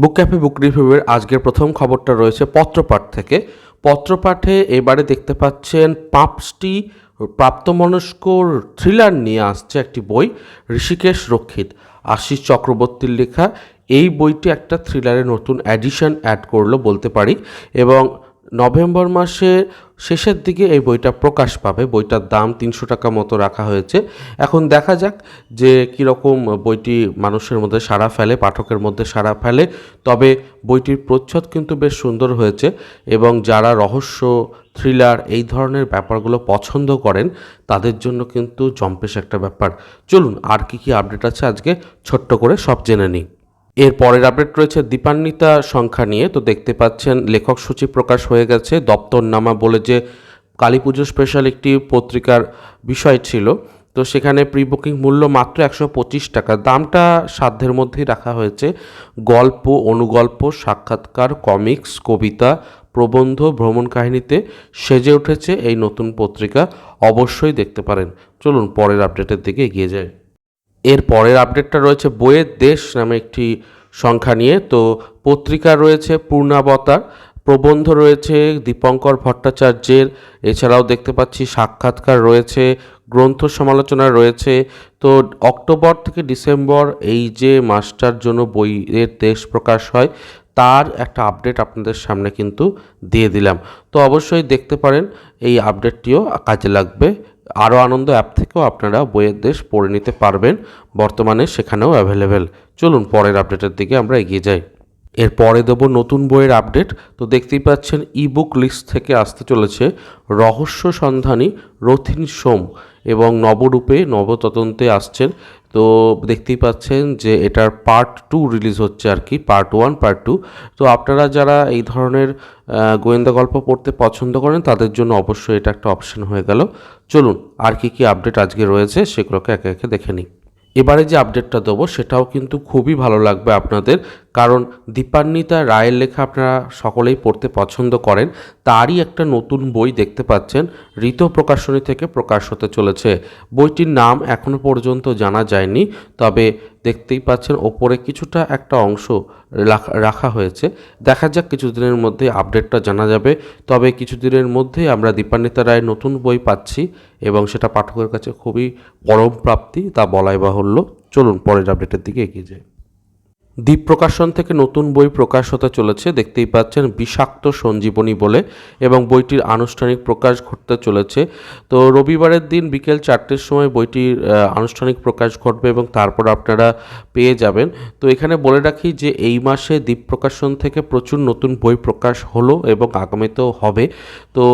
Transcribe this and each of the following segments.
বুক cafe বুক রিভিউয়ের আজকের প্রথম খবরটা রয়েছে পত্রপাঠ থেকে। পত্রপাঠে এবারে দেখতে পাচ্ছেন পাঁচটি প্রাপ্তমনস্কর থ্রিলার নিয়ে আসছে একটি বই, ঋষিকেশ রক্ষিত। আশিস চক্রবর্তীর লেখা, এই বইটি একটা থ্রিলারে নতুন অ্যাডিশন অ্যাড করল বলতে পারি। এবং নভেম্বর মাসের শেষের দিকে এই বইটা প্রকাশ পাবে। বইটার দাম তিনশো টাকা মতো রাখা হয়েছে। এখন দেখা যাক যে কীরকম বইটি মানুষের মধ্যে সাড়া ফেলে, পাঠকের মধ্যে সাড়া ফেলে। তবে বইটির প্রচ্ছদ কিন্তু বেশ সুন্দর হয়েছে এবং যারা রহস্য, থ্রিলার এই ধরনের ব্যাপারগুলো পছন্দ করেন, তাদের জন্য কিন্তু জম্পেশ একটা ব্যাপার। চলুন, আর কি কি আপডেট আছে আজকে ছোট্ট করে সব জেনে নিই। এর পরের আপডেট রয়েছে দীপান্বিতা সংখ্যা নিয়ে। তো দেখতে পাচ্ছেন, লেখক সূচি প্রকাশ হয়ে গেছে, দপ্তরনামা বলে যে কালী পুজো স্পেশাল একটি পত্রিকার বিষয় ছিল। তো সেখানে প্রি বুকিং মূল্য মাত্র একশো পঁচিশ টাকা। দামটা সাধ্যের মধ্যেই রাখা হয়েছে। গল্প, অনুগল্প, সাক্ষাৎকার কমিক্স কবিতা, প্রবন্ধ, ভ্রমণ কাহিনীতে সেজে উঠেছে এই নতুন পত্রিকা। অবশ্যই দেখতে পারেন। চলুন পরের আপডেটের দিকে এগিয়ে যায় এর পরের আপডেটটা রয়েছে বইয়ের দেশ নামে একটি সংখ্যা নিয়ে। তো পত্রিকা রয়েছে পূর্ণাবতার, প্রবন্ধ রয়েছে দীপঙ্কর ভট্টাচার্যের, এছাড়াও দেখতে পাচ্ছি সাক্ষাৎকার রয়েছে, গ্রন্থ সমালোচনা রয়েছে। তো অক্টোবর থেকে ডিসেম্বর এই যে মাসটার জন্য বইয়ের দেশ প্রকাশ হয়, তার একটা আপডেট আপনাদের সামনে কিন্তু দিয়ে দিলাম। তো অবশ্যই দেখতে পারেন, এই আপডেটটিও কাজে লাগবে। আরও আনন্দ অ্যাপ থেকেও আপনারা বইয়ের দেশ পড়ে নিতে পারবেন। বর্তমানে সেখানেও অ্যাভেলেবেল চলুন পরের আপডেটের দিকে আমরা এগিয়ে যাই। এরপরে দেবো নতুন বইয়ের আপডেট তো দেখতেই পাচ্ছেন ই বুক লিস্ট থেকে আসতে চলেছে রহস্য সন্ধানী রথিন সোম এবং নবরূপে নবতদন্তে আসছেন তো দেখতেই পাচ্ছেন যে এটার পার্ট টু রিলিজ হচ্ছে আর কি পার্ট ওয়ান পার্ট টু তো আপনারা যারা এই ধরনের গোয়েন্দা গল্প পড়তে পছন্দ করেন, তাদের জন্য অবশ্যই এটা একটা অপশন হয়ে গেল। চলুন, আর কি কি আপডেট আজকে রয়েছে সেগুলোকে একে একে দেখে নিই। এবারে যে আপডেটটা দেবো, সেটাও কিন্তু খুবই ভালো লাগবে আপনাদের। কারণ দীপান্বিতা রায়ের লেখা আপনারা সকলেই পড়তে পছন্দ করেন, তারই একটা নতুন বই দেখতে পাচ্ছেন, ঋত প্রকাশনী থেকে প্রকাশ হতে চলেছে। বইটির নাম এখনও পর্যন্ত জানা যায়নি, তবে দেখতেই পাচ্ছেন ওপরে কিছুটা একটা অংশ রাখা- হয়েছে। দেখা যাক কিছুদিনের মধ্যে আপডেটটা জানা যাবে, তবে কিছুদিনের মধ্যেই আমরা দীপান্বিতা রায়ের নতুন বই পাচ্ছি এবং সেটা পাঠকের কাছে খুবই পরম প্রাপ্তি, তা বলাই বাহুল্য। চলুন পরের আপডেটের দিকে এগিয়ে যাই। দ্বীপ প্রকাশন থেকে নতুন বই প্রকাশ হতে চলেছে, দেখতেই পাচ্ছেন বিষাক্ত সঞ্জীবনী বলে, এবং বইটির আনুষ্ঠানিক প্রকাশ ঘটতে চলেছে। তো রবিবারের দিন বিকেল চারটের সময় বইটির আনুষ্ঠানিক প্রকাশ ঘটবে এবং তারপর আপনারা পেয়ে যাবেন। তো এখানে বলে রাখি যে এই মাসে দ্বীপ প্রকাশন থেকে প্রচুর নতুন বই প্রকাশ হলো এবং আগামীতেও হবে। তো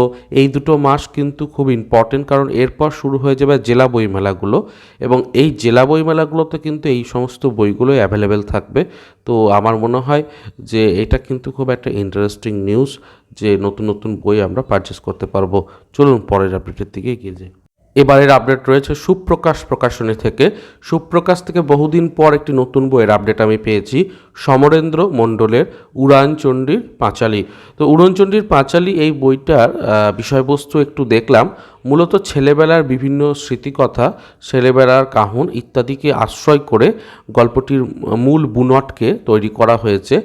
এই দুটো মাস কিন্তু খুব ইম্পর্টেন্ট কারণ এরপর শুরু হয়ে যাবে জেলা বইমেলাগুলো, এবং এই জেলা বইমেলাগুলোতে কিন্তু এই সমস্ত বইগুলোই অ্যাভেলেবেল থাকবে। তো আমার মনে হয় যে এটা কিন্তু খুব একটা ইন্টারেস্টিং নিউজ যে নতুন নতুন বই আমরা পারচেস করতে পারব। চলুন পরের আপডেটের দিকে এগিয়ে যাই। এবারের আপডেট রয়েছে সুপ্রকাশ প্রকাশনী থেকে। সুপ্রকাশ থেকে বহুদিন পর একটি নতুন বইয়ের আপডেট আমি পেয়েছি, সমরেন্দ্র মণ্ডলের উড়ানচণ্ডীর পাঁচালী। তো উড়নচণ্ডীর পাঁচালী এই বইটার বিষয়বস্তু একটু দেখলাম। মূলত ছেলেবেলার বিভিন্ন স্মৃতিকথা, ছেলেবেলার কাহন ইত্যাদিকে আশ্রয় করে গল্পটির মূল বুনটকে তৈরি করা হয়েছে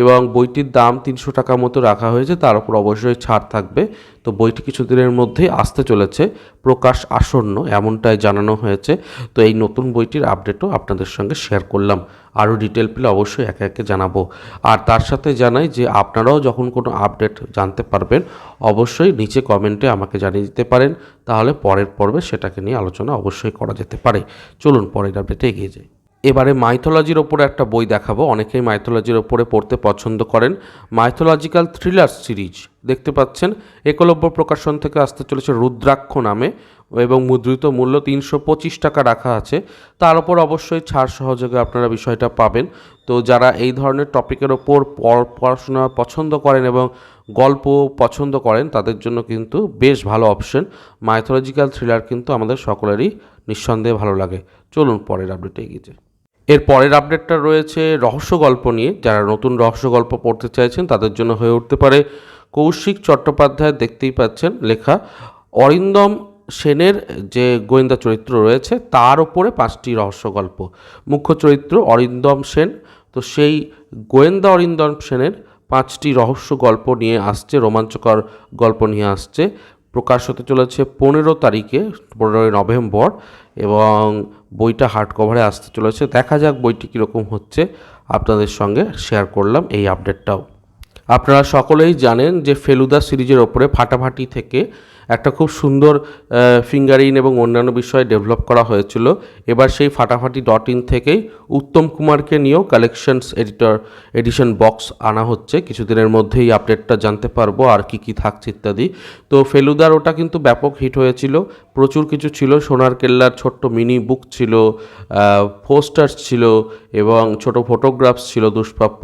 এবং বইটির দাম তিনশো টাকা মতো রাখা হয়েছে, তার উপর অবশ্যই ছাড় থাকবে। তো বইটি কিছুদিনের মধ্যেই আসতে চলেছে, প্রকাশ আসন্ন, এমনটাই জানানো হয়েছে। তো এই নতুন বইটির আপডেটও আপনাদের সঙ্গে শেয়ার করলাম। আরও ডিটেল পেলে অবশ্যই একে একে জানাব। আর তার সাথে জানাই যে, আপনারাও যখন কোনো আপডেট জানতে পারবেন, অবশ্যই নিচে কমেন্টে আমাকে জানিয়ে দিতে পারেন। তাহলে পরের পর্বে সেটাকে নিয়ে আলোচনা অবশ্যই করা যেতে পারে। চলুন পরের আপডেটে এগিয়ে যাই। এবারে মাইথোলজির ওপরে একটা বই দেখাবো। অনেকেই মাইথোলজির ওপরে পড়তে পছন্দ করেন। মাইথোলজিক্যাল থ্রিলার সিরিজ দেখতে পাচ্ছেন? একলব্য প্রকাশন থেকে আসতে চলেছে রুদ্রাক্ষ নামে। এবং মুদ্রিত মূল্য তিনশো পঁচিশ টাকা রাখা আছে। তার উপর অবশ্যই ছাড় সহযোগে আপনারা বিষয়টা পাবেন। তো যারা এই ধরনের টপিকের ওপর পড়- পড়াশোনা পছন্দ করেন এবং গল্প পছন্দ করেন, তাদের জন্য কিন্তু বেশ ভালো অপশন। মাইথোলজিক্যাল থ্রিলার কিন্তু আমাদের সকলেরই নিঃসন্দেহে ভালো লাগে। চলুন পরের আপডেটে এগিয়ে এর পরের আপডেটটা রয়েছে রহস্য গল্প নিয়ে। যারা নতুন রহস্য গল্প পড়তে চাইছেন, তাদের জন্য হয়ে উঠতে পারে কৌশিক চট্টোপাধ্যায় দেখতেই পাচ্ছেন লেখা অরিন্দম সেনের যে গোয়েন্দা চরিত্র রয়েছে, তার ওপরে পাঁচটি রহস্য গল্প। মুখ্য চরিত্র অরিন্দম সেন। তো সেই গোয়েন্দা অরিন্দম সেনের পাঁচটি রহস্য গল্প নিয়ে আসছে, রোমাঞ্চকর গল্প নিয়ে আসছে। প্রকাশ হতে চলেছে পনেরো তারিখে, পনেরোই নভেম্বর, এবং বইটা হার্ড কভারে আসতে চলেছে। দেখা যাক বইটি কীরকম হচ্ছে। আপনাদের সঙ্গে শেয়ার করলাম এই আপডেটটাও। আপনারা সকলেই জানেন যে ফেলুদা সিরিজের ওপরে ফাটাফাটি থেকে একটা খুব সুন্দর ফিঙ্গারিং এবং অন্যান্য বিষয়ে ডেভেলপ করা হয়েছিল। এবার সেই ফাটাফাটি ডট ইন থেকেই উত্তম কুমারকে নিয়েও কালেকশনস এডিটর এডিশন বক্স আনা হচ্ছে। কিছুদিনের মধ্যেই আপডেটটা জানতে পারব আর কি কি থাকছে ইত্যাদি। তো ফেলুদার ওটা কিন্তু ব্যাপক হিট হয়েছিল। প্রচুর কিছু ছিল। সোনার কেল্লার ছোট্ট মিনি বুক ছিল পোস্টার্স ছিল এবং ছোট ফটোগ্রাফস ছিল দুষ্প্রাপ্য।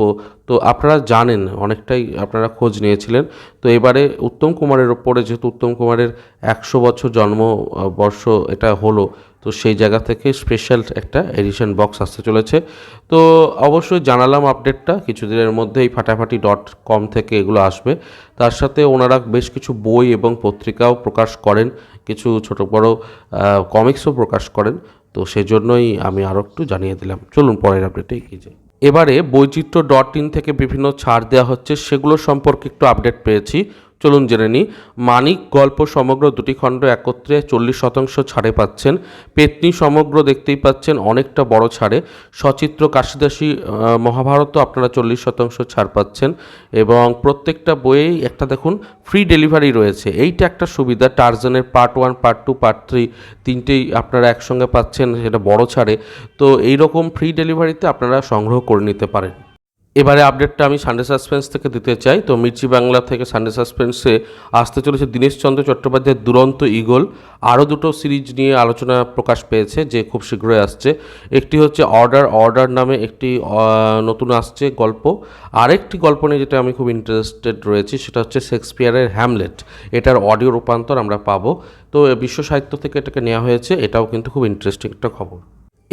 তো আপনারা জানেন, অনেকটাই আপনারা খোঁজ নিয়েছিলেন। তো এবারে উত্তম কুমারের ওপরে যেহেতু উত্তম কুমারের একশো বছর জন্ম বর্ষ এটা হলো, তো সেই জায়গা থেকে স্পেশাল একটা এডিশন বক্স আসতে চলেছে। তো অবশ্যই জানালাম আপডেটটা কিছুদিনের মধ্যেই ফাটাফাটি ডট কম থেকে এগুলো আসবে। তার সাথে ওনারা বেশ কিছু বই এবং পত্রিকাও প্রকাশ করেন, কিছু ছোট বড় কমিক্সও প্রকাশ করেন, তো সেজন্যই আমি আরও একটু জানিয়ে দিলাম। চলুন পরের আপডেটে এগিয়ে যাই। এবারে বৈচিত্র্য ডট ইন থেকে বিভিন্ন ছাড় দেওয়া হচ্ছে, সেগুলো সম্পর্কে একটু আপডেট পেয়েছি। চলুন জেনে নিই। মানিক গল্প সমগ্র দুটি খণ্ড একত্রে চল্লিশ শতাংশ ছাড়ে পাচ্ছেন। পেতনি সমগ্র দেখতেই পাচ্ছেন অনেকটা বড় ছাড়ে। সচিত্র কাশিদাসী মহাভারতও আপনারা চল্লিশ শতাংশ ছাড় পাচ্ছেন এবং প্রত্যেকটা বইয়েই একটা দেখুন ফ্রি ডেলিভারি রয়েছে। এইটা একটা সুবিধা টার্জানের part one part two part three তিনটেই আপনারা একসঙ্গে পাচ্ছেন, সেটা বড় ছাড়ে। তো এই রকম ফ্রি ডেলিভারিতে আপনারা সংগ্রহ করে নিতে পারেন। এবারে আপডেটটা আমি সানডে সাসপেন্স থেকে দিতে চাই। তো মির্চি বাংলা থেকে সানডে সাসপেন্সে আসতে চলেছে দীনেশচন্দ্র চট্টোপাধ্যায়ের দুরন্ত ইগল আরও দুটো সিরিজ নিয়ে আলোচনা প্রকাশ পেয়েছে, যে খুব শীঘ্রই আসছে। একটি হচ্ছে অর্ডার অর্ডার নামে একটি নতুন আসছে গল্প। আরেকটি গল্প নিয়ে যেটা আমি খুব ইন্টারেস্টেড রয়েছি, সেটা হচ্ছে শেক্সপিয়ারের হ্যামলেট এটার অডিও রূপান্তর আমরা পাবো। তো বিশ্ব সাহিত্য থেকে এটাকে নেওয়া হয়েছে, এটাও কিন্তু খুব ইন্টারেস্টিং একটা খবর।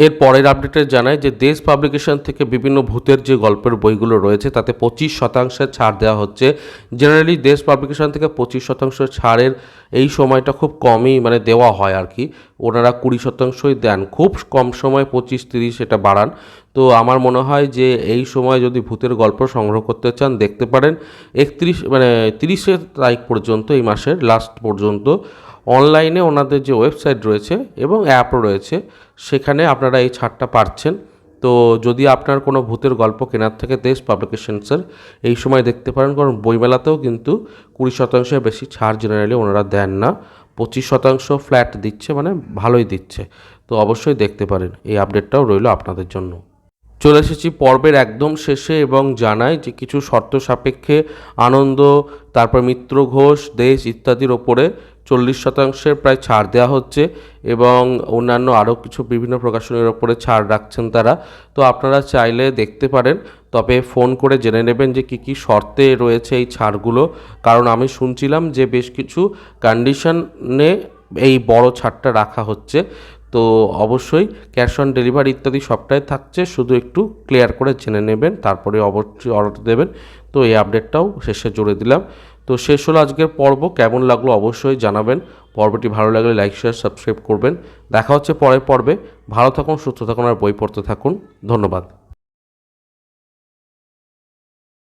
এর পরের আপডেটে জানায় যে দেশ পাবলিকেশন থেকে বিভিন্ন ভূতের যে গল্পের বইগুলো রয়েছে, তাতে পঁচিশ শতাংশের ছাড় দেওয়া হচ্ছে। জেনারেলি দেশ পাবলিকেশন থেকে পঁচিশ শতাংশ ছাড়ের এই সময়টা খুব কমই মানে দেওয়া হয় আর কি। ওনারা কুড়ি শতাংশই দেন। খুব কম সময় পঁচিশ, তিরিশ এটা বাড়ান। তো আমার মনে হয় যে এই সময় যদি ভূতের গল্প সংগ্রহ করতে চান, দেখতে পারেন একত্রিশ মানে তিরিশে তারিখ পর্যন্ত, এই মাসের লাস্ট পর্যন্ত অনলাইনে ওনাদের যে ওয়েবসাইট রয়েছে এবং অ্যাপ রয়েছে সেখানে আপনারা এই ছাড়টা পাচ্ছেন তো যদি আপনার কোনো ভূতের গল্প কেনার থেকে দেশ পাবলিকেশনসের এই সময় দেখতে পারেন, কারণ বইমেলাতেও কিন্তু কুড়ি শতাংশের বেশি ছাড় জেনারেলি ওনারা দেন না। পঁচিশ শতাংশ ফ্ল্যাট দিচ্ছে মানে ভালোই দিচ্ছে। তো অবশ্যই দেখতে পারেন। এই আপডেটটাও রইল আপনাদের জন্য। চলে এসেছি পর্বের একদম শেষে এবং জানাই যে কিছু শর্ত সাপেক্ষে আনন্দ, তারপর মিত্র ঘোষ, দেশ ইত্যাদির ওপরে চল্লিশ শতাংশের প্রায় ছাড় দেওয়া হচ্ছে এবং অন্যান্য আরও কিছু বিভিন্ন প্রকাশনীর ওপরে ছাড় রাখছেন তারা। তো আপনারা চাইলে দেখতে পারেন, তবে ফোন করে জেনে নেবেন যে কী কী শর্তে রয়েছে এই ছাড়গুলো। কারণ আমি শুনছিলাম যে বেশ কিছু কন্ডিশনে এই বড় ছাড়টা রাখা হচ্ছে। তো অবশ্যই ক্যাশ অন ডেলিভারি ইত্যাদি সবটাই থাকছে, শুধু একটু ক্লিয়ার করে জেনে নেবেন, তারপরে অবশ্যই অর্ডার দেবেন। তো এই আপডেটটাও শেষে জুড়ে দিলাম। তো শেষ হলো আজকের পর্ব, কেমন লাগল অবশ্যই জানাবেন। পর্বটি ভালো লাগলে লাইক শেয়ার সাবস্ক্রাইব করবেন। দেখা হচ্ছে পরের পর্বে। ভালো থাকুন, সুস্থ থাকুন আর বই পড়তে থাকুন। ধন্যবাদ।